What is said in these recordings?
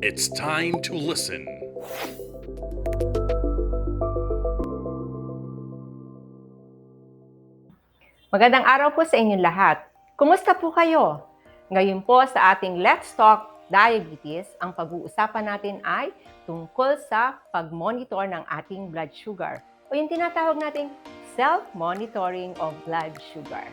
It's time to listen. Magandang araw po sa inyong lahat. Kumusta po kayo? Ngayon po sa ating Let's Talk Diabetes, ang pag-uusapan natin ay tungkol sa pag-monitor ng ating blood sugar o yung tinatawag nating self-monitoring of blood sugar.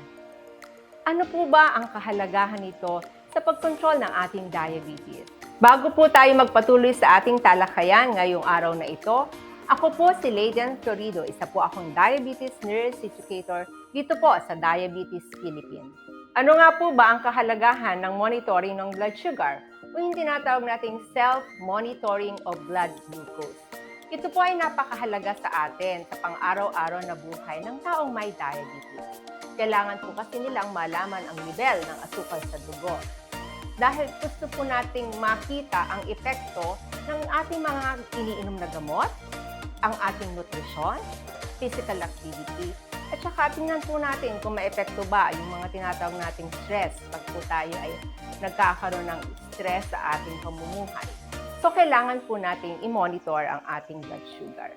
Ano po ba ang kahalagahan nito sa pagkontrol ng ating diabetes? Bago po tayo magpatuloy sa ating talakayan ngayong araw na ito, ako po si Ladian Florido, isa po akong diabetes nurse educator dito po sa Diabetes Philippines. Ano nga po ba ang kahalagahan ng monitoring ng blood sugar o yung tinatawag nating self-monitoring of blood glucose? Ito po ay napakahalaga sa atin sa pang-araw-araw na buhay ng taong may diabetes. Kailangan po kasi nilang malaman ang level ng asukal sa dugo. Dahil gusto po nating makita ang epekto ng ating mga iniinom na gamot, ang ating nutrisyon, physical activity, at saka tingnan po natin kung maepekto ba yung mga tinatawag nating stress pag po tayo ay nagkakaroon ng stress sa ating pamumuhay. So, kailangan po nating i-monitor ang ating blood sugar.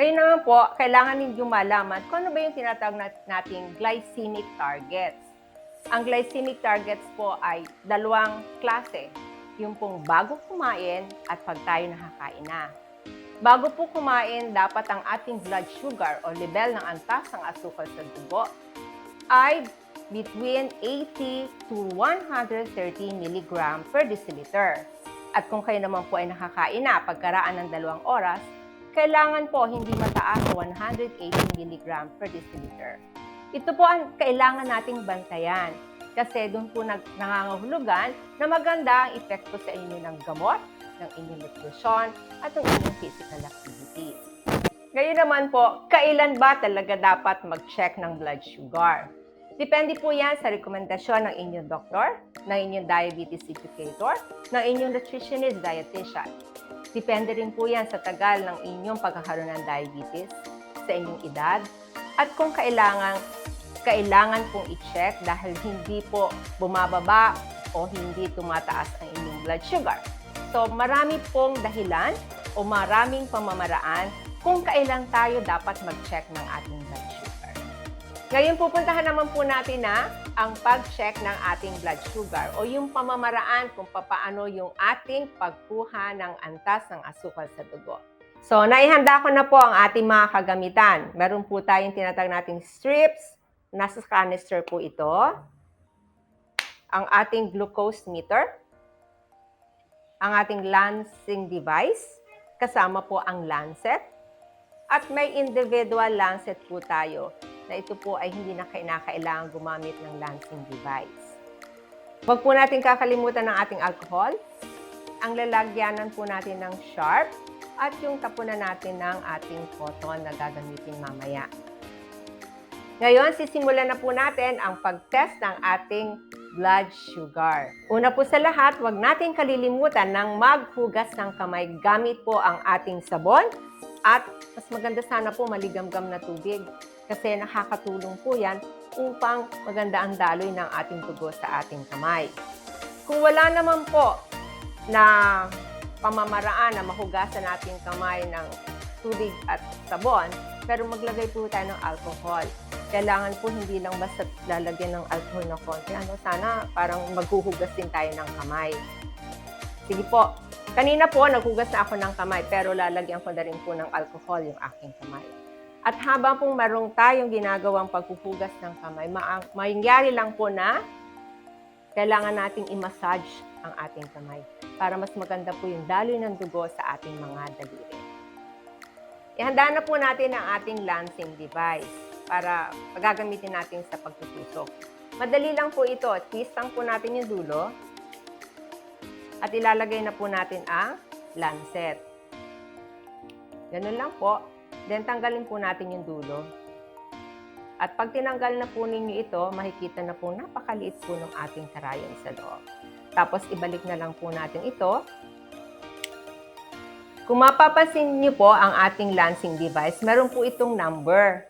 Ngayon naman po, kailangan ninyo malaman kung ano ba yung tinatawag nat- nating glycemic targets. Ang glycemic targets po ay dalawang klase. Yung pong bago kumain at pag tayo nakakain na. Bago po kumain, dapat ang ating blood sugar o level ng antas ng asukal sa dugo ay between 80 to 130 mg per deciliter. At kung kayo naman po ay nakakain na pagkaraan ng dalawang oras, kailangan po hindi mataas sa 180 mg per deciliter. Ito po ang kailangan nating bantayan kasi doon po nag, nangangahulugan na maganda ang epekto sa inyo ng gamot, ng inyong nutrisyon, at ng inyong physical activity. Ngayon naman po, kailan ba talaga dapat mag-check ng blood sugar? Depende po yan sa rekomendasyon ng inyong doktor, ng inyong diabetes educator, ng inyong nutritionist dietitian. Depende rin po yan sa tagal ng inyong pagkakaroon ng diabetes, sa inyong edad, at kung kailangan, kailangan pong i-check dahil hindi po bumababa o hindi tumataas ang inyong blood sugar. So, marami pong dahilan o maraming pamamaraan kung kailan tayo dapat mag-check ng ating blood sugar. Ngayon, pupuntahan naman po natin na ang pag-check ng ating blood sugar o yung pamamaraan kung papaano yung ating pagkuha ng antas ng asukal sa dugo. So, naihanda ko na po ang ating mga kagamitan. Meron po tayong tinatag nating strips. Nasa canister po ito. Ang ating glucose meter ang ating lancing device, kasama po ang lancet, at may individual lancet po tayo na ito po ay hindi na kinakailangan gumamit ng lancing device. Huwag po natin kakalimutan ng ating alcohol, ang lalagyanan po natin ng sharp, at yung tapunan natin ng ating cotton na gagamitin mamaya. Ngayon, sisimulan na po natin ang pag-test ng ating blood sugar. Una po sa lahat, huwag natin kalilimutan ng maghugas ng kamay gamit po ang ating sabon at mas maganda sana po maligamgam na tubig kasi nakakatulong po yan upang maganda ang daloy ng ating dugo sa ating kamay. Kung wala naman po na pamamaraan na mahugasan natin kamay ng tubig at sabon, pero maglagay po tayo ng alcohol. Kailangan po hindi lang basta lalagyan ng alcohol na konti. Ano, sana parang maghuhugas din tayo ng kamay. Sige po. Kanina po, naghugas na ako ng kamay, pero lalagyan ko na rin po ng alcohol yung aking kamay. At habang pong marong tayong ginagawang paghuhugas ng kamay, ma- mangyari lang po na kailangan nating i-massage ang ating kamay para mas maganda po yung daloy ng dugo sa ating mga daliri. Ihanda na po natin ang ating lancing device para pagagamitin natin sa pagtutusok. Madali lang po ito. Twist lang po natin yung dulo at ilalagay na po natin ang lancet. Ganun lang po. Then tanggalin po natin yung dulo. At pag tinanggal na po ninyo ito, makikita na po napakaliit po ng ating karayan sa loob. Tapos ibalik na lang po natin ito. Kung mapapansin niyo po ang ating lancing device, meron po itong number.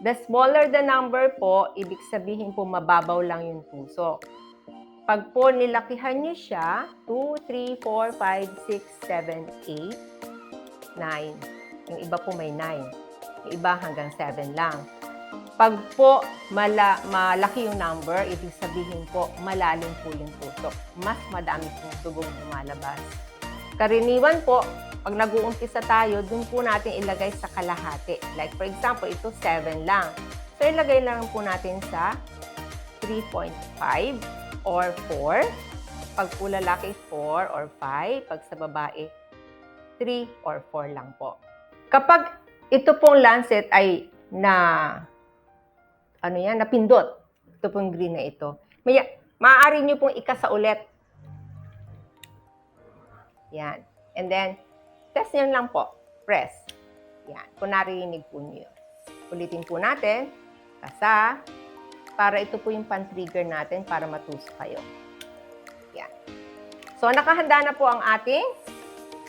The smaller the number po, ibig sabihin po mababaw lang yung puso. Pag po nilakihan niyo siya, 2, 3, 4, 5, 6, 7, 8, 9. Yung iba po may 9. Yung iba hanggang 7 lang. Pag po mala, malaki yung number, ibig sabihin po malalim po yung tusok. Mas madami pong dugong lumalabas. Karaniwan po, pag nag-uumpisa tayo, dun po natin ilagay sa kalahati. Like for example, ito 7 lang. So ilagay lang po natin sa 3.5 or 4. Pag po lalaki, 4 or 5. Pag sa babae, 3 or 4 lang po. Kapag ito pong lancet ay na ano yan, napindot. Ito pong green na ito. May, maaari nyo pong ikasa ulit. Yan. And then, test nyo lang po. Press. Yan. Kung naririnig po nyo. Ulitin po natin. Kasa. Para ito po yung pan-trigger natin para matusok kayo. Yan. So, nakahanda na po ang ating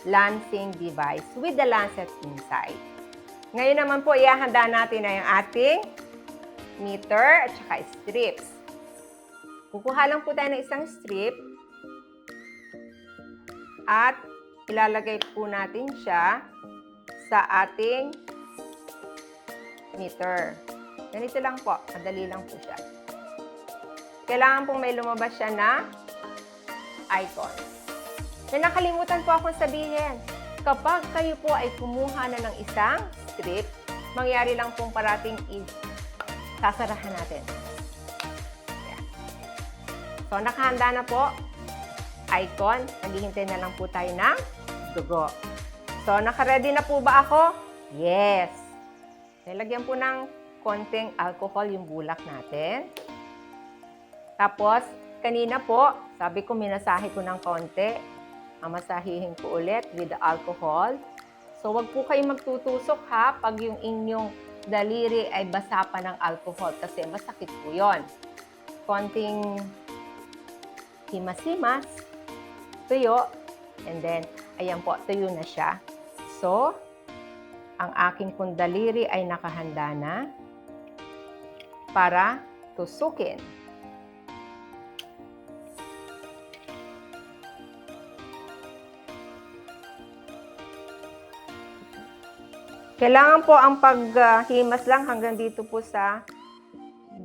lancing device with the lancet inside. Ngayon naman po, ihahanda natin na yung ating meter at saka strips. Kukuha lang po tayo ng isang strip at ilalagay po natin siya sa ating meter. Ganito lang po, madali lang po siya. Kailangan pong may lumabas siya na icon. May nakalimutan po akong sabihin. Kapag kayo po ay kumuha na ng isang strip, mangyari lang pong parating i- sasarahan natin. So, nakahanda na po. Icon. Naghihintay na lang po tayo ng dugo. So, nakaready na po ba ako? Yes. Nilagyan po ng konting alcohol yung bulak natin. Tapos, kanina po, sabi ko minasahe ko ng konti. Mamasahihin ko ulit with the alcohol. So, wag po kayong magtutusok ha pag yung inyong daliri ay basa pa ng alcohol kasi masakit po yon. Konting himas-himas, tuyo, and then, ayan po, tuyo na siya. So, ang aking pong daliri ay nakahanda na para tusukin. Kailangan po ang paghimas lang hanggang dito po sa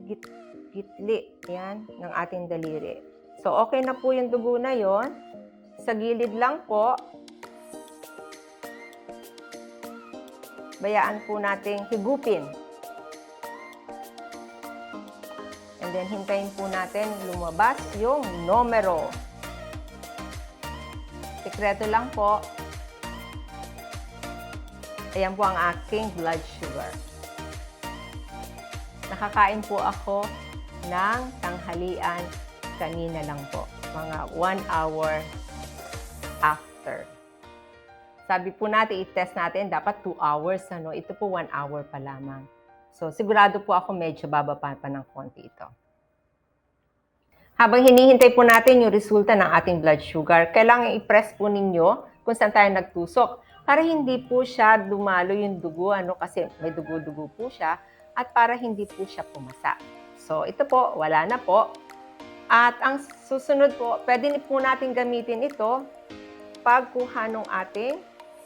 git gitli yan, ng ating daliri. So, okay na po yung dugo na yon. Sa gilid lang po, bayaan po nating higupin. And then, hintayin po natin lumabas yung numero. Sekreto lang po, Ayan po ang aking blood sugar. Nakakain po ako ng tanghalian kanina lang po. Mga one hour after. Sabi po natin, i-test natin, dapat 2 hours. Ano? Ito po 1 hour pa lamang. So, sigurado po ako medyo bababa pa ng konti ito. Habang hinihintay po natin yung resulta ng ating blood sugar, kailangan i-press po ninyo kung saan tayo nagtusok para hindi po siya dumalo yung dugo, ano, kasi may dugo-dugo po siya, at para hindi po siya pumasa. So, ito po, wala na po. At ang susunod po, pwede po natin gamitin ito pagkuha ng ating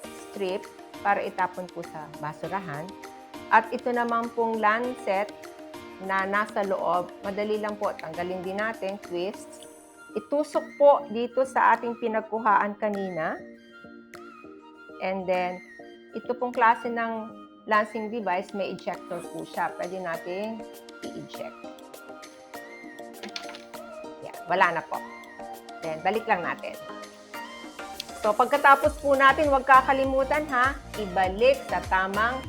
strip para itapon po sa basurahan. At ito naman pong lancet na nasa loob, madali lang po, tanggalin din natin, twist. Itusok po dito sa ating pinagkuhaan kanina. And then, ito pong klase ng lancing device, may ejector po siya. Pwede natin i-eject. Yan, wala na po. Then, balik lang natin. So, pagkatapos po natin, huwag kakalimutan ha, ibalik sa tamang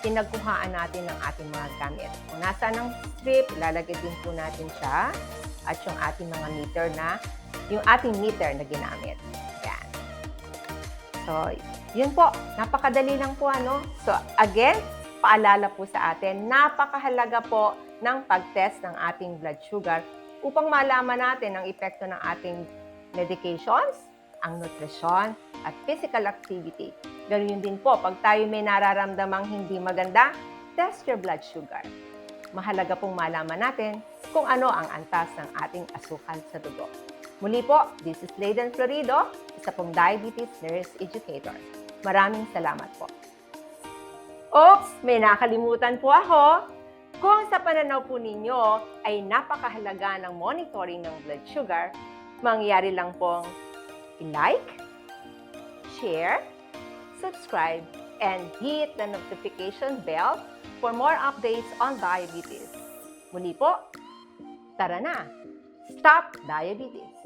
pinagkuhaan natin ng ating mga gamit. Kung nasa ng strip, ilalagay din po natin siya at yung ating mga meter na, yung ating meter na ginamit. Yan. So, yun po, napakadali lang po ano. So again, paalala po sa atin, napakahalaga po ng pag-test ng ating blood sugar upang malaman natin ang epekto ng ating medications, ang nutrisyon, at physical activity. Ganoon din po, pag tayo may nararamdamang hindi maganda, test your blood sugar. mahalaga pong malaman natin kung ano ang antas ng ating asukal sa dugo. Muli po, this is Leyden Florido, isa pong diabetes nurse educator. Maraming salamat po. Oops, may nakalimutan po ako. Kung sa pananaw po ninyo ay napakahalaga ng monitoring ng blood sugar, mangyari lang pong i-like, share, subscribe, and hit the notification bell for more updates on diabetes. Muli po, tara na! Stop Diabetes!